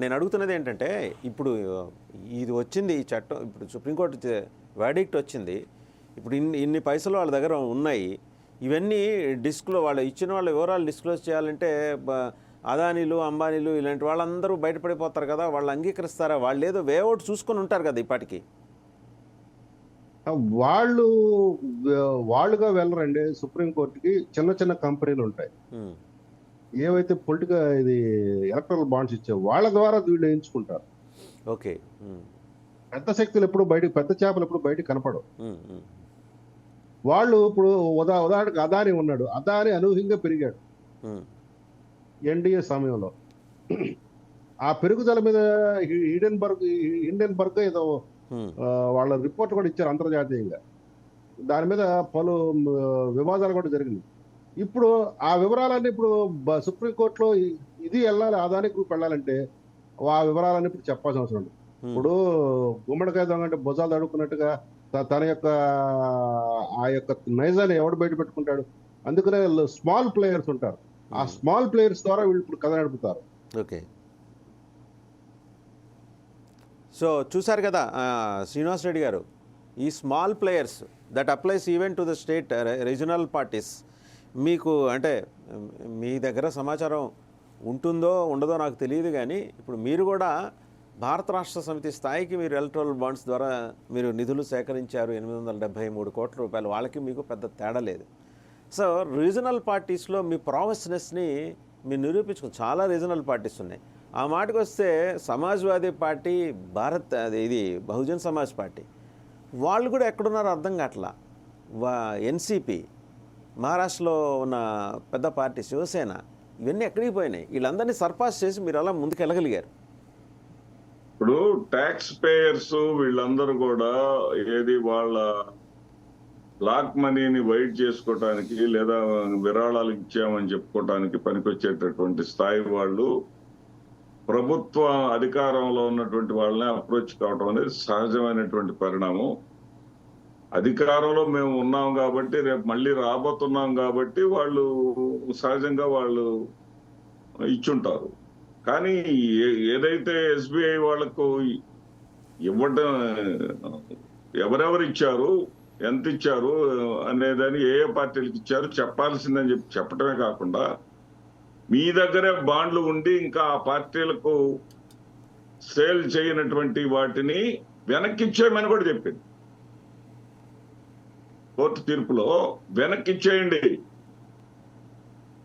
నేను అడుగుతున్నది ఏంటంటే ఇప్పుడు ఇది వచ్చింది ఈ చట్టం ఇప్పుడు సుప్రీంకోర్టు వాడిక్ట్ వచ్చింది. ఇప్పుడు ఇన్ని ఇన్ని పైసలు వాళ్ళ దగ్గర ఉన్నాయి. ఇవన్నీ డిస్క్లో వాళ్ళు ఇచ్చిన వాళ్ళ వివరాలు డిస్క్లోజ్ చేయాలంటే అదానీలు అంబానీలు ఇలాంటి వాళ్ళందరూ బయటపడిపోతారు కదా వాళ్ళు అంగీకరిస్తారా? వాళ్ళు ఏదో వేఅవుట్ చూసుకొని ఉంటారు కదా ఇప్పటికి. వాళ్ళు వాళ్ళుగా వెళ్ళరండి సుప్రీంకోర్టుకి చిన్న చిన్న కంపెనీలు ఉంటాయి. ఏవైతే పొలిటికల్ ఇది ఎలక్ట్రల్ బాండ్స్ ఇచ్చావు వాళ్ళ ద్వారా వీళ్ళు ఎంచుకుంటారు ఓకే. పెద్ద శక్తులు ఎప్పుడు బయటకు పెద్ద చేపలు ఎప్పుడు బయటకు కనపడవు. వాళ్ళు ఇప్పుడు ఉదా ఉదాహరణకు అదాని ఉన్నాడు. అదాని అనూహ్యంగా పెరిగాడు. ఎన్డీఏ సమయంలో. ఆ పెరుగుదల మీద ఈడెన్బర్గ్ ఇండెన్బర్గ్ ఏదో వాళ్ళ రిపోర్ట్ కూడా ఇచ్చారు అంతర్జాతీయంగా. దాని మీద పలు వివాదాలు కూడా జరిగింది ఇప్పుడు ఆ వివరాలన్నీ ఇప్పుడు సుప్రీంకోర్టులో ఇది వెళ్ళాలి అదాని గ్రూప్ వెళ్ళాలంటే ఆ వివరాలన్నీ ఇప్పుడు చెప్పాల్సిన అవసరం ఉంది. ఇప్పుడు గుమ్మడికాయ దొంగ అంటే భుజాలు అడుక్కున్నట్టుగా త- తన యొక్క ఆ యొక్క నైజాన్ని ఎవడు బయట పెట్టుకుంటాడు? అందుకనే స్మాల్ ప్లేయర్స్ ఉంటారు. ఆ. స్మాల్ ప్లేయర్స్ ద్వారా వీళ్ళు ఇప్పుడు కథ నడుపుతారు. ఓకే. సో చూసారు కదా శ్రీనివాస్ రెడ్డి గారు ఈ small players that applies even to the state regional parties మీకు అంటే మీ దగ్గర సమాచారం ఉంటుందో ఉండదో నాకు తెలియదు కానీ ఇప్పుడు మీరు కూడా భారత రాష్ట్ర సమితి స్థాయికి మీరు ఎలక్ట్రల్ బాండ్స్ ద్వారా మీరు నిధులు సేకరించారు ఎనిమిది వందల డెబ్బై మూడు కోట్ల రూపాయలు. వాళ్ళకి మీకు పెద్ద తేడా లేదు. సో రీజనల్ పార్టీస్లో మీ ప్రావెస్నెస్ని మీరు నిరూపించుకుని చాలా రీజనల్ పార్టీస్ ఉన్నాయి. ఆ మాటకు వస్తే సమాజ్వాదీ పార్టీ భారత్ అది ఇది బహుజన్ సమాజ్ పార్టీ. వాళ్ళు కూడా ఎక్కడున్నారో అర్థం కావట్లా. వా ఎన్సీపీ మహారాష్ట్రలో ఉన్న పెద్ద పార్టీ శివసేన ఇవన్నీ ఎక్కడికి పోయినాయి? వీళ్ళందరినీ సర్పాస్ చేసి మీరు అలా ముందుకు వెళ్ళగలిగారు. ఇప్పుడు ట్యాక్స్ పేయర్స్ వీళ్ళందరూ కూడా ఏది వాళ్ళ బ్లాక్ మనీని వైట్ చేసుకోవటానికి లేదా విరాళాలు ఇచ్చామని చెప్పుకోవటానికి పనికొచ్చేటటువంటి స్థాయి వాళ్ళు ప్రభుత్వ అధికారంలో ఉన్నటువంటి వాళ్ళని అప్రోచ్ కావటం అనేది సహజమైనటువంటి పరిణామం. అధికారంలో మేము ఉన్నాం కాబట్టి రేపు మళ్ళీ రాబోతున్నాం కాబట్టి వాళ్ళు సహజంగా వాళ్ళు ఇచ్చుంటారు. కానీ ఏ- ఏదైతే ఎస్బీఐ వాళ్ళకు ఇవ్వడం ఎవరెవరు ఇచ్చారు ఎంత ఇచ్చారు అనేదాన్ని ఏ ఏ పార్టీలకు ఇచ్చారు చెప్పాల్సిందని చెప్పి చెప్పడమే కాకుండా మీ దగ్గరే బాండ్లు ఉండి ఇంకా ఆ పార్టీలకు సేల్ చేయనటువంటి వాటిని వెనక్కి ఇచ్చేయమని కూడా చెప్పింది. కోర్టు తీర్పులో వెనక్కి ఇచ్చేయండి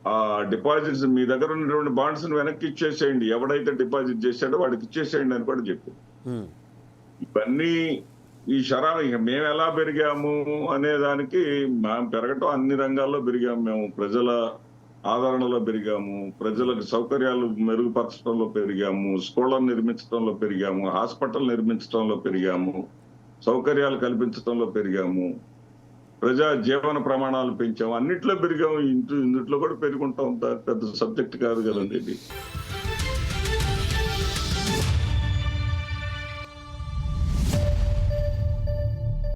ఆ డిపాజిట్స్ మీ దగ్గర ఉన్నటువంటి బాండ్స్ వెనక్కి ఇచ్చేసేయండి ఎవడైతే డిపాజిట్ చేశాడో వాడికి ఇచ్చేసేయండి అని కూడా చెప్పింది హ్మ్. ఇవన్నీ ఈ శరా ఇక మేము ఎలా పెరిగాము అనే దానికి మేము పెరగటం అన్ని రంగాల్లో పెరిగాము. మేము ప్రజల ఆదరణలో పెరిగాము. ప్రజలకు సౌకర్యాలు మెరుగుపరచడంలో పెరిగాము. స్కూళ్ళను నిర్మించడంలో పెరిగాము. హాస్పిటల్ నిర్మించడంలో పెరిగాము. సౌకర్యాలు కల్పించడంలో పెరిగాము. ప్రజా జీవన ప్రమాణాలు పెంచాము అన్నిట్లో పెరిగాము ఇంటి ఇందుట్లో కూడా పెరుగుంటాం. పెద్ద సబ్జెక్ట్ కాదు కదండి ఇది.